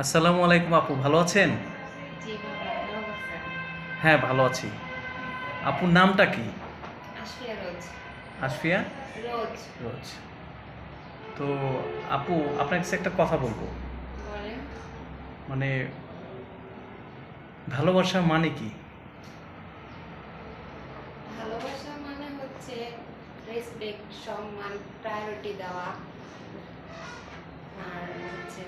আসসালামু আলাইকুম আপু ভালো আছেন? হ্যাঁ ভালো আছি। আপুর নামটা কি? আশফিয়া রোজ। রোজ। তো আপু আপনার কাছে একটা কথা বলব। মানে ভালোবাসা মানে কি? ভালোবাসা মানে হচ্ছে রেসপেক্ট সম্মান প্রায়োরিটি দেওয়া। আর হচ্ছে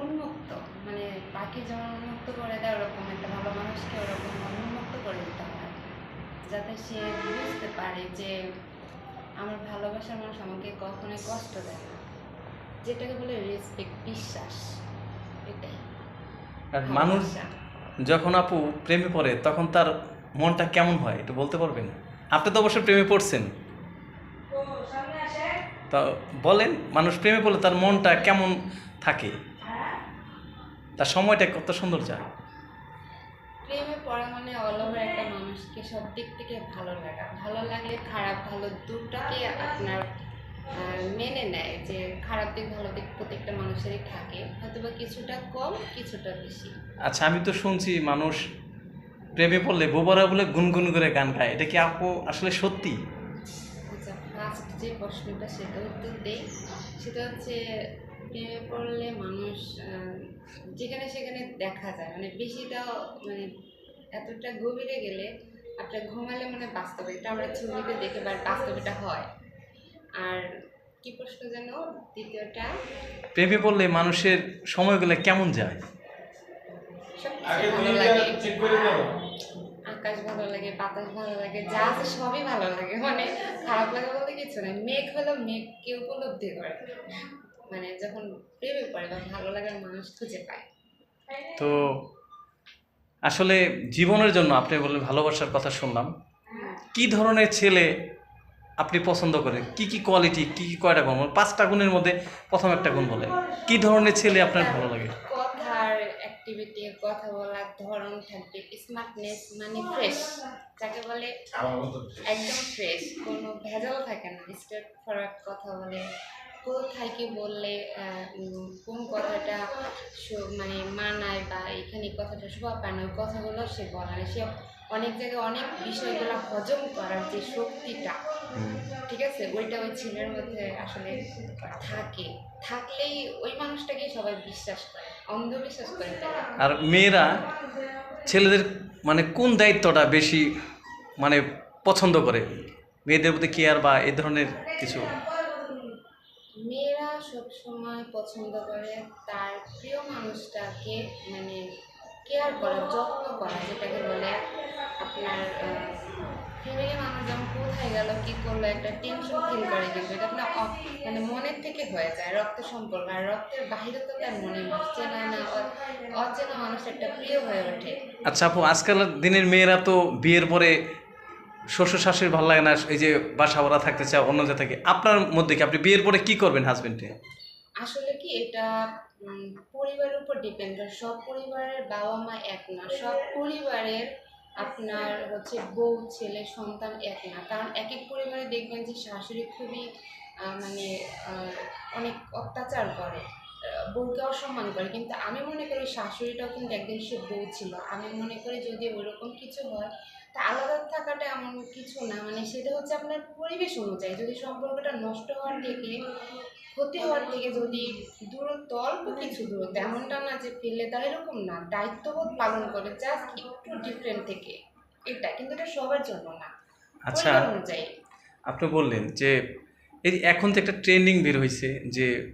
উন্মুক্ত মানে পাখি যেমন উন্মুক্ত করে দেয় ওরকম একটা ভালো মানুষকে ওরকম উন্মুক্ত করে দিতে হয়। যাতে সে বুঝতে পারে যে আমার ভালোবাসার মানুষ আমাকে কখনোই কষ্ট দেয় না। যেটাকে বলে রেসপেক্ট বিশ্বাস এটাই। আর মানুষ। যখন আপু প্রেমে পড়ে তখন তার মনটা কেমন হয় একটু বলতে পারবেন? আপনি তো অবশ্যই প্রেমে পড়ছেন। তা বলেন মানুষ প্রেমে পড়লে তার মনটা কেমন থাকে? তার সময়টা কত সুন্দর যায়। প্রেমে পড়া মানে অল ওভার একটা মানুষকে সব দিক থেকে ভালো লাগা। ভালো লাগলে খারাপ ভালো দুটাকে আপনার মেনে নেয় যে খারাপ দিক ভালো দিক প্রত্যেকটা মানুষেরই থাকে। হয়তোবা কিছুটা কম কিছুটা বেশি। আচ্ছা আমি তো শুনছি মানুষ প্রেমে পড়লে বোবারা বলে গুনগুন করে গান গায়। এটা কি আপু আসলে সত্যি? আচ্ছা ফার্স্ট যে প্রশ্নটা সেটা উত্তর দেই। সেটা হচ্ছে প্রেমে পড়লে মানুষ যেখানে সেখানে দেখা যায়। মানে বেশিটাও মানে এতটা গভীরে গেলে আপনার ঘুমালে মানে বাস্তবে। এটা আমরা ছবিতে দেখে বা বাস্তবেটা হয়। আর কি প্রশ্ন যেন দ্বিতীয়টা? প্রেমে পড়লে মানুষের সময়গুলো কেমন যায়? ভালো লাগে। আকাশ ভালো লাগে বাতাস ভালো লাগে যা আছে সবই ভালো লাগে। মানে খারাপ লাগা বলতে কিছু নেই। মেঘ হলো মেঘকে উপলব্ধি করে। মানে যখন প্রেমে পড়ে বা ভালো লাগার মানুষ খুঁজে পায়। তো আসলে জীবনের জন্য আপনি বললেন ভালোবাসার কথা শুনলাম। কি ধরনের ছেলে আপনি পছন্দ করেন কি কি কোয়ালিটি কি কি কয়টা গুণ? বলেন? পাঁচটা গুণের মধ্যে প্রথম একটা গুণ বলেন কি ধরনের ছেলে আপনার ভালো লাগে? কথার অ্যাক্টিভিটি কথা বলার ধরন থাকবে স্মার্টনেস মানে ফ্রেশ যাকে বলে একদম ফ্রেশ কোনো ভেজাল থাকে না স্ট্রেট ফরওয়ার্ড কথা বলে। কোথায় কি বললে কোন কথাটা মানে মানায় বা এখানে কথাটা শোভা পায় না ওই কথাগুলো সে বলে না। সে অনেক জায়গায় অনেক বিষয়গুলো হজম করার যে শক্তিটা ঠিক আছে? ওইটা ওই ছেলের মধ্যে আসলে থাকে। থাকলেই ওই প্রতিটাকেই সবাই বিশ্বাস করে অন্ধবিশ্বাস করে আর মেয়েরা ছেলেদের মানে কোন দায়িত্বটা বেশি মানে পছন্দ করে? মেয়েদের প্রতি কেয়ার বা এ ধরনের কিছু? মেয়েরা সবসময় পছন্দ করে তার প্রিয় মানুষটাকে মানে কেয়ার করা, যত্ন করা, যেটাকে বলে আপনার ফ্যামিলি মানুষ যেমন কোথায় গেল, কি করল, একটা টেনশন ফিল করে কিন্তু এটা আপনার মানে মনের থেকে হয়ে যায়, রক্তের সম্পর্ক। আর রক্তের বাহিরে তো তার মনে মানুষ না অ- অচেনা মানুষ একটা প্রিয় হয়ে ওঠে। আচ্ছা আপু আজকাল দিনের মেয়েরা তো বিয়ের পরে শ্বশুর শাশুড়ি ভালো লাগে না, এই যে বাসা ওরা থাকতে চায়, অন্য জায়গা থেকে, আপনার মধ্যে কি? আপনি বিয়ের পরে কি করবেন হাজবেন্ডে আসলে কি এটা পরিবারের উপর ডিপেন্ড করে, সব পরিবারের বাবা মা এক না, সব পরিবারের আপনার হচ্ছে বউ, ছেলে, সন্তান এক না, কারণ এক এক পরিবারে দেখবেন যে শাশুড়ি খুবই মানে অনেক অত্যাচার করে বউকে অসম্মান করে, কিন্তু আমি মনে করি শাশুড়িটাও কিন্তু একদিন সে বউ ছিল, আমি মনে করি যদি ওরকম কিছু হয় আলাদা থাকাটা এমন কিছু না মানে সেটা হচ্ছে আপনার পরিবেশ অনুযায়ী। যদি সম্পর্কটা নষ্ট হওয়ার থেকে ক্ষতি হওয়ার থেকে যদি দূরত্ব অল্প কিছু দূরত্ব এমনটা না যে ফেলে দেয় এরকম না। দায়িত্ববোধ পালন করে জাস্ট একটু ডিফারেন্ট থেকে। এটা কিন্তু এটা সবার জন্য না। আচ্ছা। অনুযায়ী। আপনি বললেন যে এই এখন তো একটা ট্রেন্ডিং বের হয়েছে যে